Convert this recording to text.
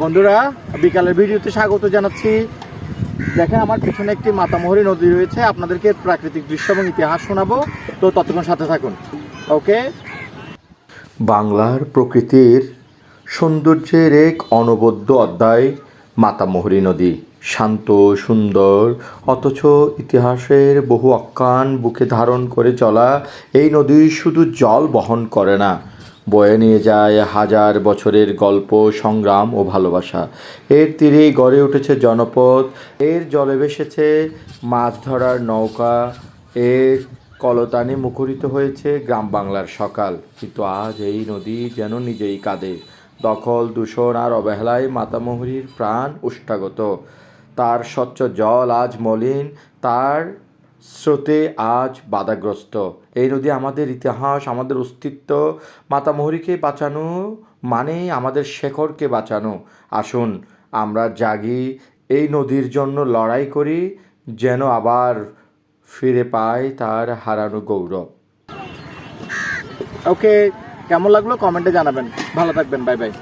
বন্ধুরা, বিকালের ভিডিওতে স্বাগত জানাচ্ছি। দেখেন, আমার পিছনে একটি মাতামহরী নদী রয়েছে। আপনাদেরকে প্রাকৃতিক দৃশ্য এবং ইতিহাস শোনাবো। তো ততক্ষণ সাথে থাকুন। ওকে? বাংলার প্রকৃতির সৌন্দর্যের এক অনবদ্য অধ্যায়, মাতামহরী নদী। শান্ত, সুন্দর, অথচ ইতিহাসের বহু আখ্যান বুকে ধারণ করে চলা এই নদী শুধু জল বহন করে না বয়ে নিয়ে যায় হাজার বছরের গল্প, সংগ্রাম ও ভালোবাসা। এর তীরেই গড়ে উঠেছে জনপদ, এর জলে ভেসেছে মাছ ধরার নৌকা, এর কলতানে মুখরিত হয়েছে গ্রাম বাংলার সকাল। কিন্তু আজ এই নদী যেন নিজেই কাঁদে। দখল, দূষণ আর অবহেলায় মাতামহুরির প্রাণ উষ্টাগত তার স্বচ্ছ জল আজ মলিন, তার স্রোতে আজ বাধাগ্রস্ত। এই নদী আমাদের ইতিহাস, আমাদের অস্তিত্ব মাতামহুরিকে বাঁচানো মানে আমাদের শেখরকে বাঁচানো। আসুন, আমরা জাগি, এই নদীর জন্য লড়াই করি, যেন আবার ফিরে পায় তার হারানো গৌরব। ওকে কেমন লাগল? কমেন্টে জানাবেন। ভালো থাকবেন, বাই বাই।